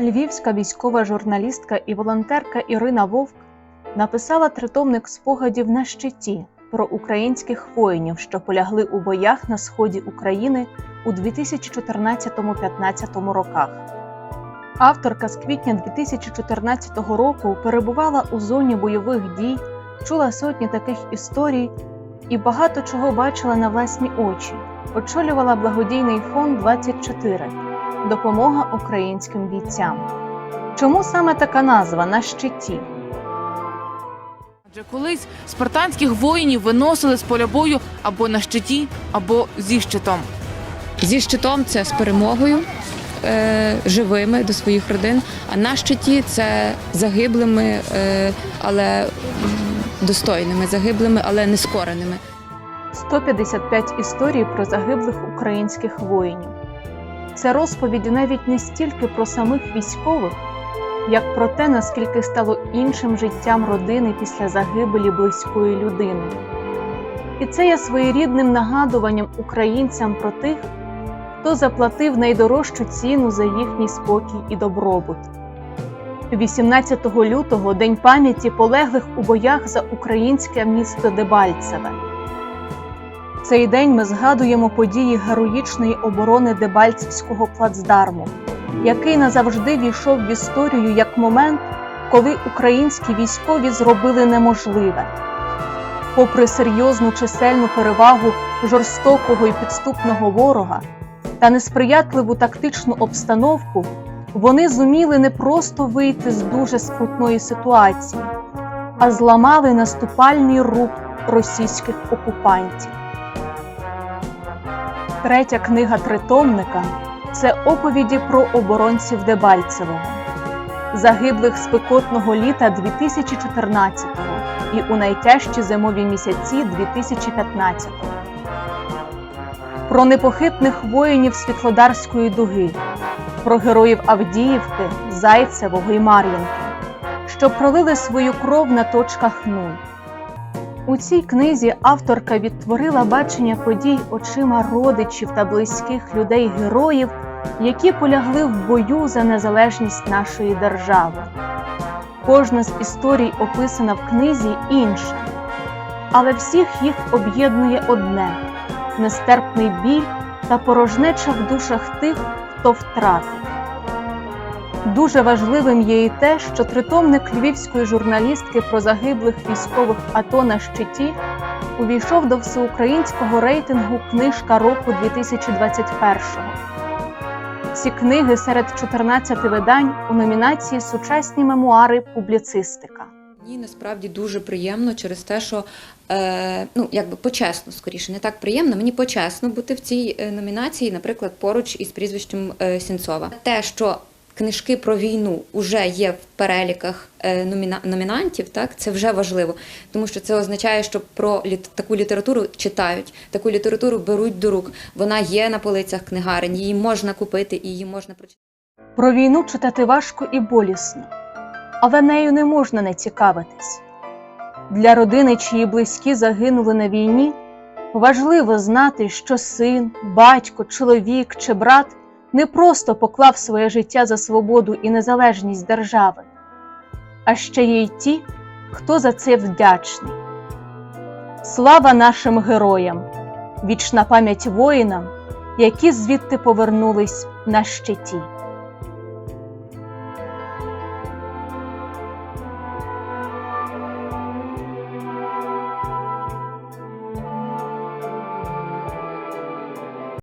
Львівська військова журналістка і волонтерка Ірина Вовк написала тритомник спогадів на щиті про українських воїнів, що полягли у боях на сході України у 2014-15 роках. Авторка з квітня 2014 року перебувала у зоні бойових дій, чула сотні таких історій і багато чого бачила на власні очі. Очолювала благодійний фонд 24 Допомога українським бійцям. Чому саме така назва на щиті? Адже колись спартанських воїнів виносили з поля бою або на щиті, або зі щитом. Зі щитом це з перемогою е, живими до своїх родин, а на щиті це загиблими, е, але достойними, загиблими, але не скореними. 155 історій про загиблих українських воїнів. Це розповіді навіть не стільки про самих військових, як про те, наскільки стало іншим життям родини після загибелі близької людини. І це є своєрідним нагадуванням українцям про тих, хто заплатив найдорожчу ціну за їхній спокій і добробут. 18 лютого День пам'яті полеглих у боях за українське місто Дебальцеве. Цей день ми згадуємо події героїчної оборони Дебальцевського плацдарму, який назавжди війшов в історію як момент, коли українські військові зробили неможливе. Попри серйозну чисельну перевагу жорстокого і підступного ворога та несприятливу тактичну обстановку, вони зуміли не просто вийти з дуже скрутної ситуації, а зламали наступальний рух російських окупантів. Третя книга тритомника це оповіді про оборонців Дебальцевого, загиблих спекотного літа 2014-го і у найтяжчі зимові місяці 2015-го. Про непохитних воїнів Світлодарської дуги, про героїв Авдіївки, Зайцевого і Мар'їнки, що пролили свою кров на точках нуль. У цій книзі авторка відтворила бачення подій очима родичів та близьких людей героїв, які полягли в бою за незалежність нашої держави. Кожна з історій описана в книзі інша, але всіх їх об'єднує одне нестерпний біль та порожнеча в душах тих, хто втратив. Дуже важливим є і те, що тритомник львівської журналістки про загиблих військових АТО на щиті увійшов до всеукраїнського рейтингу Книжка року 2021-го. Ці книги серед 14 видань у номінації Сучасні мемуари публіцистика. Мені насправді дуже приємно через те, що е, ну якби почесно, скоріше, не так приємно. Мені почесно бути в цій е, номінації, наприклад, поруч із прізвищем е, Сінцова. Те, що книжки про війну вже є в переліках е, номінантів, так це вже важливо, тому що це означає, що про таку літературу читають, таку літературу беруть до рук. Вона є на полицях книгарень, її можна купити і її можна прочитати. Про війну читати важко і болісно, але нею не можна не цікавитись. Для родини, чиї близькі загинули на війні, важливо знати, що син, батько, чоловік чи брат не просто поклав своє життя за свободу і незалежність держави, а ще є й ті, хто за це вдячний. Слава нашим героям! Вічна пам'ять воїнам, які звідти повернулись на щиті.